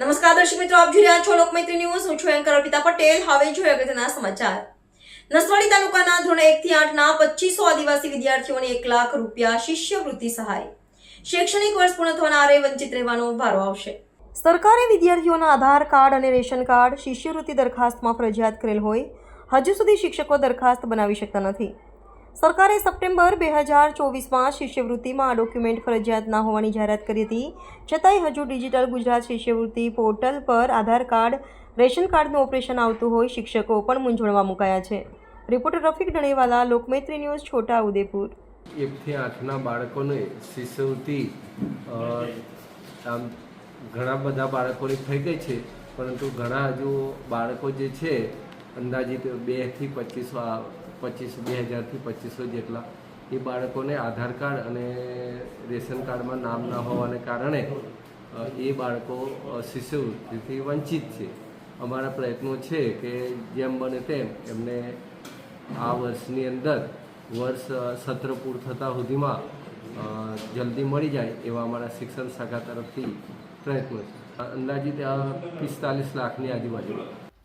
નમસ્કાર દર્શક મિત્રો, આપ જોઈ રહ્યા છો લોકમૈત્રી ન્યૂઝ. હું છું એન્કર અર્પિતા પટેલ. હવે જોઈએ અગત્યના સમાચાર. નસવાડી તાલુકાના ધોરણ એક થી આઠ ના પચીસો આદિવાસી વિદ્યાર્થીઓને એક લાખ રૂપિયા શિષ્યવૃત્તિ સહાય. શૈક્ષણિક વર્ષ પૂર્ણ થવાના આરે વંચિત રહેવાનો ભારો આવશે. સરકારે વિદ્યાર્થીઓના આધાર કાર્ડ અને રેશન કાર્ડ શિષ્યવૃત્તિ દરખાસ્તમાં ફરજિયાત કરેલ હોય, હજુ સુધી શિક્ષકો દરખાસ્ત બનાવી શકતા નથી. સરકારે સપ્ટેમ્બર બે હજાર ચોવીસમાં શિષ્યવૃત્તિમાં આ ડોક્યુમેન્ટ ફરજિયાત ના હોવાની જાહેરાત કરી હતી, છતાંય હજુ ડિજિટલ ગુજરાત શિષ્યવૃત્તિ પોર્ટલ પર આધાર કાર્ડ, રેશન કાર્ડનું ઓપરેશન આવતું હોય, શિક્ષકો પણ મૂંઝવણમાં મુકાયા છે. Reporter Rafiq Danewala, Lokmaitri news, Chhota Udepur. એકથી આઠના બાળકોને શિષ્યવૃત્તિ ઘણા બધા બાળકોની થઈ ગઈ છે, પરંતુ ઘણા હજુ બાળકો જે છે અંદાજિત બેથી પચીસો પચીસ, બે હજારથી પચીસો જેટલા એ બાળકોને આધાર કાર્ડ અને રેશન કાર્ડમાં નામ ના હોવાને કારણે એ બાળકો શિષ્યવૃત્તિથી વંચિત છે. અમારા પ્રયત્નો છે કે જેમ બને તેમ એમને આ વર્ષની અંદર વર્ષ સત્ર પૂર થતાં સુધીમાં જલ્દી મળી જાય એવા અમારા શિક્ષણ શાખા તરફથી પ્રયત્નો છે. અંદાજિત પિસ્તાલીસ લાખની આજુબાજુ